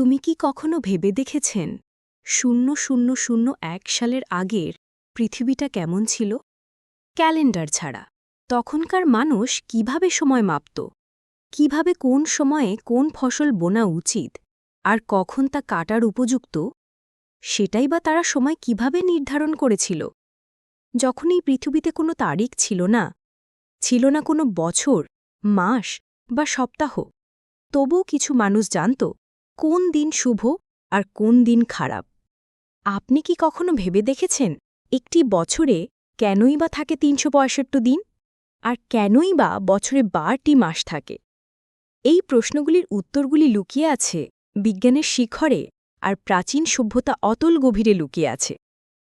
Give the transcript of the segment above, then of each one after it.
তুমি কি কখনো ভেবে দেখেছেন? শূন্য শূন্য শূন্য এক সালের আগের পৃথিবীটা কেমন ছিল? ক্যালেন্ডার ছাড়া। তখনকার মানুষ কীভাবে সময় মাপত? কীভাবে কোন সময়ে কোন ফসল বোনা উচিত? আর কখন তা কাটার উপযুক্ত? সেটাই বা তারা সময় কীভাবে নির্ধারণ করেছিল? যখন এই পৃথিবীতে কোনো তারিখ ছিল না ছিল না কোনো বছর, মাস বা সপ্তাহ, তবুও কিছু মানুষ জানত কোন দিন শুভ আর কোন দিন খারাপ। আপনি কি কখনো ভেবে দেখেছেন, একটি বছরে কেনই বা থাকে তিনশো দিন? আর কেনই বা বছরে বারটি মাস থাকে? এই প্রশ্নগুলির উত্তরগুলি লুকিয়ে আছে বিজ্ঞানের শিখরে আর প্রাচীন সভ্যতা অতল গভীরে লুকিয়ে আছে।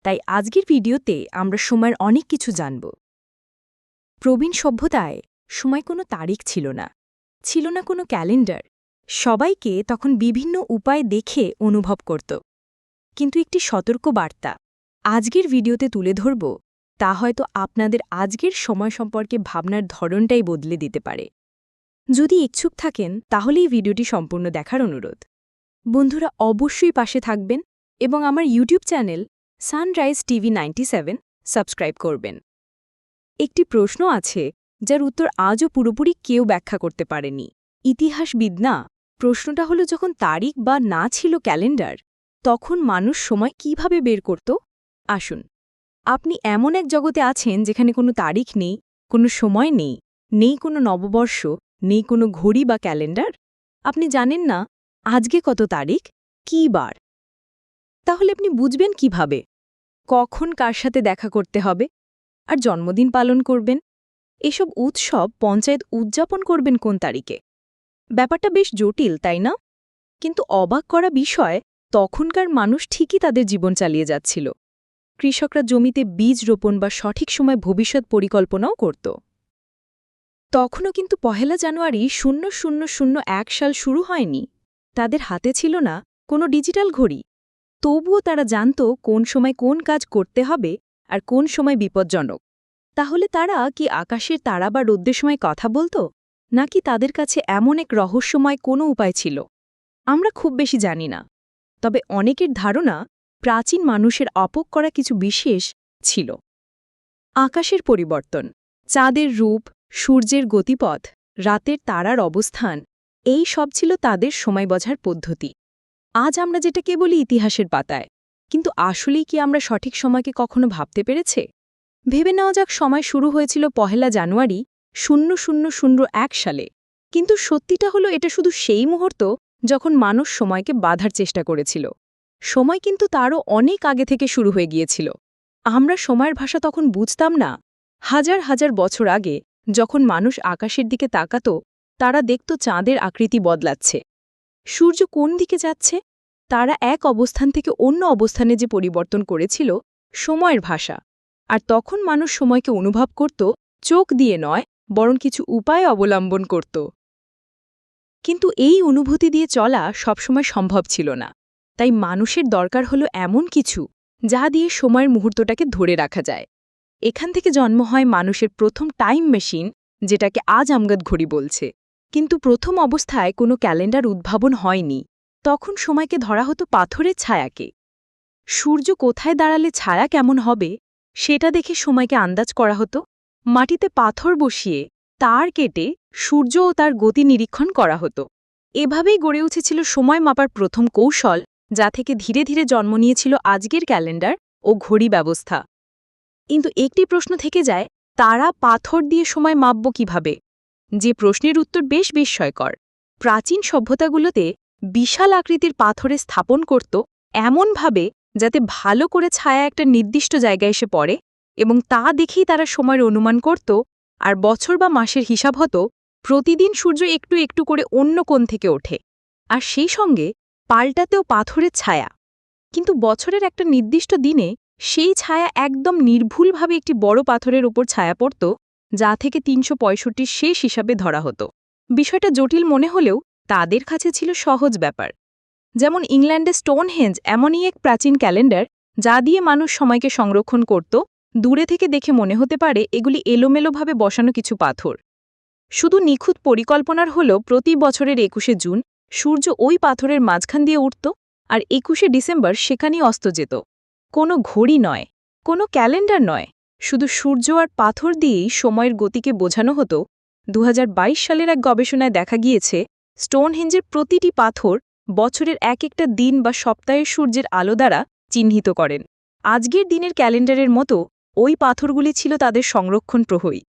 তাই আজকের ভিডিওতে আমরা সময়ের অনেক কিছু জানব। প্রবীণ সভ্যতায় সময় কোনো তারিখ ছিল না। ছিল না কোনো ক্যালেন্ডার। সবাইকে তখন বিভিন্ন উপায় দেখে অনুভব করত। কিন্তু একটি সতর্ক বার্তা। আজকের ভিডিওতে তুলে ধরব, তা হয়তো আপনাদের আজকের সময় সম্পর্কে ভাবনার ধরনটাই বদলে দিতে পারে। যদি ইচ্ছুক থাকেন তাহলেই ভিডিওটি সম্পূর্ণ দেখার অনুরোধ। বন্ধুরা, অবশ্যই পাশে থাকবেন এবং আমার YouTube channel Sunrise TV ninety subscribe করবেন। একটি প্রশ্ন আছে, যার উত্তর আজও পুরোপুরি কেউ ব্যাখ্যা করতে পারেনি। ইতিহাসবিদ না? প্রশ্নটা হলো, যখন তারিখ বা না ছিল ক্যালেন্ডার, তখন মানুষ সময় কীভাবে বের করত? আসুন, আপনি এমন এক জগতে আছেন যেখানে কোনো তারিখ নেই, কোনো সময় নেই নেই কোনো নববর্ষ, নেই কোনো ঘড়ি বা ক্যালেন্ডার? আপনি জানেন না, আজকে কত তারিখ, কী বার? তাহলে আপনি বুঝবেন কীভাবে? কখন কার সাথে দেখা করতে হবে? আর জন্মদিন পালন করবেন? এসব উৎসব পঞ্চায়েত উদযাপন করবেন কোন তারিখে? ব্যাপারটা বেশ জটিল, তাই না? কিন্তু অবাক করা বিষয়, তখনকার মানুষ ঠিকই তাদের জীবন চালিয়ে যাচ্ছিল। কৃষকরা জমিতে বীজ রোপণ বা সঠিক সময় ভবিষ্যৎ পরিকল্পনাও করত। তখনও কিন্তু পহেলা জানুয়ারি শূন্য শূন্য শূন্য এক সাল শুরু হয়নি। তাদের হাতে ছিল না কোনো ডিজিটাল ঘড়ি। তবুও তারা জানত কোন সময় কোন কাজ করতে হবে আর কোন সময় বিপজ্জনক। তাহলে তারা কি আকাশের তারা বা রোদ্দের সময় কথা বলতো? নাকি তাদের কাছে এমন এক রহস্যময় কোনো উপায় ছিল? আমরা খুব বেশি জানি না। তবে অনেকের ধারণা প্রাচীন মানুষের অপক করা কিছু বিশেষ ছিল। আকাশের পরিবর্তন, চাঁদের রূপ, সূর্যের গতিপথ, রাতের তারার অবস্থান, এই সব ছিল তাদের সময় বোঝার পদ্ধতি। আজ আমরা যেটাকে বলি ইতিহাসের পাতায়, কিন্তু আসলেই কি আমরা সঠিক সময়কে কখনো ভাবতে পেরেছে? ভেবে নেওয়া যাক, সময় শুরু হয়েছিল পহেলা জানুয়ারি শূন্য শূন্য শূন্য এক সালে। কিন্তু সত্যিটা হলো, এটা শুধু সেই মুহূর্ত যখন মানুষ সময়কে বাধার চেষ্টা করেছিল। সময় কিন্তু তারও অনেক আগে থেকে শুরু হয়ে গিয়েছিল। আমরা সময়ের ভাষা তখন বুঝতাম না। হাজার হাজার বছর আগে যখন মানুষ আকাশের দিকে তাকাত, তারা দেখত চাঁদের আকৃতি বদলাচ্ছে। সূর্য কোন দিকে যাচ্ছে? তারা এক অবস্থান থেকে অন্য অবস্থানে যে পরিবর্তন করেছিল, সময়ের ভাষা। আর তখন মানুষ সময়কে অনুভব করত, চোখ দিয়ে নয় বরং কিছু উপায় অবলম্বন করত। কিন্তু এই অনুভূতি দিয়ে চলা সবসময় সম্ভব ছিল না। তাই মানুষের দরকার হলো এমন কিছু, যা দিয়ে সময়ের মুহূর্তটাকে ধরে রাখা যায়। এখান থেকে জন্ম হয় মানুষের প্রথম টাইম মেশিন, যেটাকে আজ আমগাদ ঘড়ি বলছে। কিন্তু প্রথম অবস্থায় কোনো ক্যালেন্ডার উদ্ভাবন হয়নি। তখন সময়কে ধরা হতো পাথরের ছায়াকে। সূর্য কোথায় দাঁড়ালে ছায়া কেমন হবে, সেটা দেখে সময়কে আন্দাজ করা হতো। মাটিতে পাথর বসিয়ে তার কেটে সূর্য ও তার গতি নিরীক্ষণ করা হতো। এভাবেই গড়ে উঠেছিল সময় মাপার প্রথম কৌশল, যা থেকে ধীরে ধীরে জন্ম নিয়েছিল আজকের ক্যালেন্ডার ও ঘড়ি ব্যবস্থা। কিন্তু একটি প্রশ্ন থেকে যায়, তারা পাথর দিয়ে সময় মাপব কীভাবে? যে প্রশ্নের উত্তর বেশ বিস্ময়কর। প্রাচীন সভ্যতাগুলোতে বিশাল আকৃতির পাথরে স্থাপন করত এমনভাবে যাতে ভালো করে ছায়া একটা নির্দিষ্ট জায়গায় এসে পড়ে এবং তা দেখেই তারা সময়ের অনুমান করত, আর বছর বা মাসের হিসাব হতো, প্রতিদিন সূর্য একটু একটু করে অন্য কোণ থেকে ওঠে। আর সেই সঙ্গে পাল্টাতেও পাথরের ছায়া। কিন্তু বছরের একটা নির্দিষ্ট দিনে সেই ছায়া একদম নির্ভুলভাবে একটি বড় পাথরের ওপর ছায়া পড়ত, যা থেকে তিনশো শেষ হিসাবে ধরা হতো। বিষয়টা জটিল মনে হলেও তাদের কাছে ছিল সহজ ব্যাপার। যেমন ইংল্যান্ডে স্টোনহেঞ্জ এমনই এক প্রাচীন ক্যালেন্ডার, যা দিয়ে মানুষ সময়কে সংরক্ষণ করত দূরে থেকে দেখে মনে হতে পারে এগুলি এলোমেলোভাবে বসানো কিছু পাথর। শুধু নিখুঁত পরিকল্পনার হল প্রতি বছরের একুশে জুন সূর্য ওই পাথরের মাঝখান দিয়ে উঠত আর একুশে ডিসেম্বর সেখানেই অস্ত যেত। কোনো ঘড়ি নয়, কোনো ক্যালেন্ডার নয়, শুধু সূর্য আর পাথর দিয়েই সময়ের গতিকে বোঝানো হতো। দু হাজার বাইশ সালের এক গবেষণায় দেখা গিয়েছে স্টোনহেঞ্জের প্রতিটি পাথর বছরের এক একটা দিন বা সপ্তাহের সূর্যের আলো দ্বারা চিহ্নিত করেন। আজকের দিনের ক্যালেন্ডারের মতো ওই পাথরগুলি ছিল তাদের সংরক্ষণ প্রহরী।